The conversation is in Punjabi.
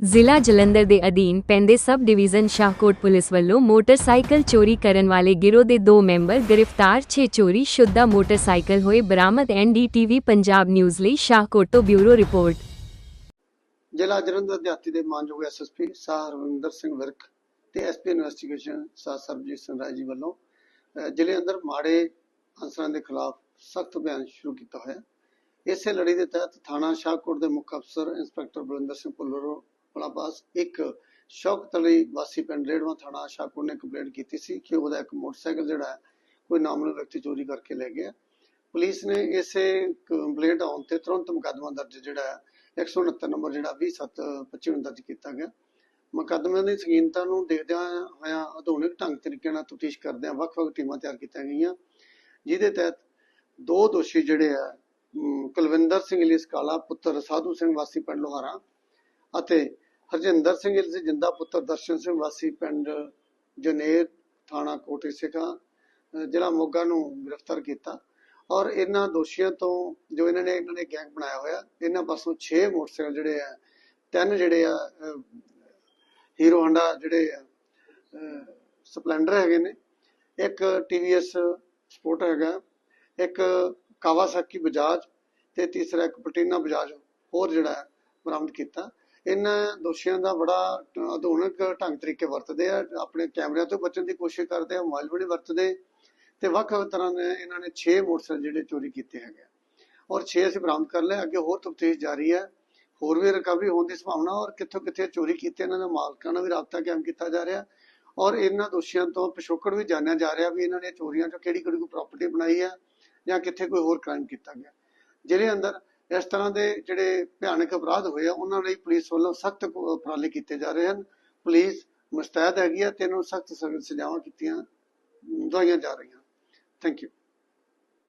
ਜ਼ਿਲ੍ਹਾ ਜਲੰਧਰ ਦੇ ਅਧੀਨ ਪੈਂਦੇ ਸਬ ਡਿਵੀਜ਼ਨ ਸ਼ਾਹਕੋਟ ਪੁਲਿਸ ਵੱਲੋਂ ਮੋਟਰਸਾਈਕਲ ਚੋਰੀ ਕਰਨ ਵਾਲੇ ਗਿਰੋਹ ਦੇ ਦੋ ਮੈਂਬਰ ਗ੍ਰਿਫਤਾਰ 6 ਚੋਰੀ ਸ਼ੁੱਧਾ ਮੋਟਰਸਾਈਕਲ ਹੋਏ ਬਰਾਮਦ ਐਨਡੀਟੀਵੀ ਪੰਜਾਬ ਨਿਊਜ਼ ਲਈ ਸ਼ਾਹਕੋਟ ਤੋਂ ਬਿਊਰੋ ਰਿਪੋਰਟ। ਜ਼ਿਲ੍ਹਾ ਜਲੰਧਰ ਦਿਹਾਤੀ ਦੇ ਮਾਨਯੋਗ ਐਸਐਸਪੀ ਸਾਹ ਸਿੰਘ ਵਿਰਕ ਤੇ ਐਸਪੀ ਇਨਵੈਸਟੀਗੇਸ਼ਨ ਸਾਹ ਸਰਬਜੀਤ ਸਿੰਘ ਰਾਏ ਵੱਲੋਂ ਅਹ, ਜ਼ਿਲ੍ਹੇ ਅੰਦਰ ਮਾੜੇ ਅਨਸਰਾਂ ਦੇ ਖਿਲਾਫ ਸਖਤ ਅਭਿਆਨ ਸ਼ੁਰੂ ਕੀਤਾ ਹੋਇਆ। ਇਸੇ ਲੜੀ ਦੇ ਤਹਿਤ ਥਾਣਾ ਸ਼ਾਹਕੋਟ ਦੇ ਮੁੱਖ ਅਫਸਰ ਇੰਸਪੈਕਟਰ ਬਲਵਿੰਦਰ ਸਿੰਘ ਭੁੱਲਰ ਕੋਲ ਇੱਕ ਸ਼ੌਕਤ ਅਲੀ ਵਾਸੀ ਪਿੰਡ ਰੇੜਵਾ ਥਾਣਾ ਸ਼ਾਹਕੋਟ ਨੇ ਕੰਪਲੇਂਟ ਕੀਤੀ ਸੀ ਕਿ ਉਹਦਾ ਇੱਕ ਮੋਟਰਸਾਈਕਲ ਜਿਹੜਾ ਹੈ, ਕੋਈ ਨਾਮਲੂਮ ਵਿਅਕਤੀ ਚੋਰੀ ਕਰਕੇ ਲੈ ਗਿਆ। ਪੁਲਿਸ ਨੇ ਇਸੇ ਕੰਪਲੇਂਟ ਆਉਣ ਤੇ ਤੁਰੰਤ ਮੁਕੱਦਮਾ ਦਰਜ ਜਿਹੜਾ 169 ਨੰਬਰ ਜਿਹੜਾ 20725 ਨੂੰ ਦਰਜ ਕੀਤਾ ਗਿਆ। ਮੁਕੱਦਮੇ ਦੀ ਸੰਗੀਨਤਾ ਨੂੰ ਦੇਖਦਿਆਂ ਹੋਇਆਂ ਆਧੁਨਿਕ ਢੰਗ ਤਰੀਕੇ ਨਾਲ ਤਫਤੀਸ਼ ਕਰਦਿਆਂ ਵੱਖ-ਵੱਖ ਟੀਮਾਂ ਤਿਆਰ ਕੀਤੀਆਂ ਗਈਆਂ, ਜਿਹਦੇ ਤਹਿਤ ਦੋ ਦੋਸ਼ੀ ਜਿਹੜੇ ਆ ਕੁਲਵਿੰਦਰ ਸਿੰਘ ਇਲੀਸ ਕਾਲਾ, ਪੁੱਤਰ ਸਾਧੂ ਸਿੰਘ ਵਾਸੀ ਪਿੰਡ ਲੋਹਾਰਾ ਅਤੇ ਹਰਜਿੰਦਰ ਸਿੰਘ ਇਲੀਸ ਜਿੰਦਾ ਪੁੱਤਰ ਦਰਸ਼ਨ ਸਿੰਘ ਵਾਸੀ ਪਿੰਡ ਜਨੇਰ ਥਾਣਾ ਕੋਟੇ ਸਿੱਖਾਂ ਜ਼ਿਲ੍ਹਾ ਮੋਗਾ ਨੂੰ ਗ੍ਰਿਫਤਾਰ ਕੀਤਾ ਔਰ ਇਹਨਾਂ ਦੋਸ਼ੀਆਂ ਤੋਂ ਜੋ ਇਹਨਾਂ ਨੇ ਇਹਨਾਂ ਨੇ ਗੈਂਗ ਬਣਾਇਆ ਹੋਇਆ, ਇਹਨਾਂ ਪਾਸੋਂ 6 ਮੋਟਰਸਾਈਕਲ ਜਿਹੜੇ ਆ, ਤਿੰਨ ਜਿਹੜੇ ਆ ਹੀਰੋ ਹਾਂਡਾ ਜਿਹੜੇ ਆ ਸਪਲੈਂਡਰ ਹੈਗੇ ਨੇ, ਇੱਕ TVS ਸਪੋਰਟ ਹੈਗਾ, ਇੱਕ ਕਾਵਾਸਾਕੀ ਬਜਾਜ ਤੇ ਤੀਸਰਾ ਇੱਕ ਪਟੀਨਾ ਬਜਾਜ ਹੋਰ ਜਿਹੜਾ ਹੈ ਬਰਾਮਦ ਕੀਤਾ। ਇਹਨਾਂ ਦੋਸ਼ੀਆਂ ਦਾ ਬੜਾ ਆਧੁਨਿਕ ਢੰਗ ਤਰੀਕੇ ਵਰਤਦੇ ਆ, ਆਪਣੇ ਕੈਮਰਿਆਂ ਤੋਂ ਬਚਣ ਦੀ ਕੋਸ਼ਿਸ਼ ਕਰਦੇ ਆ, ਮੋਬਾਈਲ ਵੀ ਨਹੀਂ ਵਰਤਦੇ ਤੇ ਵੱਖ ਵੱਖ ਤਰ੍ਹਾਂ ਦੇ ਇਹਨਾਂ ਨੇ 6 ਮੋਟਰਸਾਈਕਲ ਜਿਹੜੇ ਚੋਰੀ ਕੀਤੇ ਹੈਗੇ ਔਰ 6 ਅਸੀਂ ਬਰਾਮਦ ਕਰ ਲਏ, ਅੱਗੇ ਹੋਰ ਤਫਤੀਸ਼ ਜਾਰੀ ਹੈ। ਹੋਰ ਵੀ ਰਿਕਵਰੀ ਹੋਣ ਦੀ ਸੰਭਾਵਨਾ ਔਰ ਕਿੱਥੋਂ ਕਿੱਥੇ ਚੋਰੀ ਕੀਤੇ ਇਹਨਾਂ ਦੇ ਮਾਲਕਾਂ ਨਾਲ ਵੀ ਰਾਬਤਾ ਕਾਇਮ ਕੀਤਾ ਜਾ ਰਿਹਾ। ਔਰ ਇਹਨਾਂ ਦੋਸ਼ੀਆਂ ਤੋਂ ਪਿਛੋਕੜ ਵੀ ਜਾਣਿਆ ਜਾ ਰਿਹਾ ਵੀ ਇਹਨਾਂ ਨੇ ਚੋਰੀਆਂ ਚੋਂ ਕਿਹੜੀ ਕਿਹੜੀ ਕੋਈ ਪ੍ਰਾਪਰਟੀ ਬਣਾਈ ਹੈ ਜਾਂ ਕਿੱਥੇ ਕੋਈ ਹੋਰ ਕ੍ਰਾਈਮ ਕੀਤਾ ਗਿਆ। ਜਿਹੜੇ ਅੰਦਰ ਇਸ ਤਰ੍ਹਾਂ ਦੇ ਜਿਹੜੇ ਭਿਆਨਕ ਅਪਰਾਧ ਹੋਏ ਆ, ਉਹਨਾਂ ਲਈ ਪੁਲਿਸ ਵੱਲੋਂ ਸਖਤ ਉਪਰਾਲੇ ਕੀਤੇ ਜਾ ਰਹੇ ਹਨ। ਪੁਲਿਸ ਮੁਸਤੈਦ ਹੈਗੀ ਆ ਤੇ ਇਹਨੂੰ ਸਖਤ ਸਜ਼ਾਵਾਂ ਕੀਤੀਆਂ ਦਵਾਈਆਂ ਜਾ ਰਹੀਆਂ। Thank you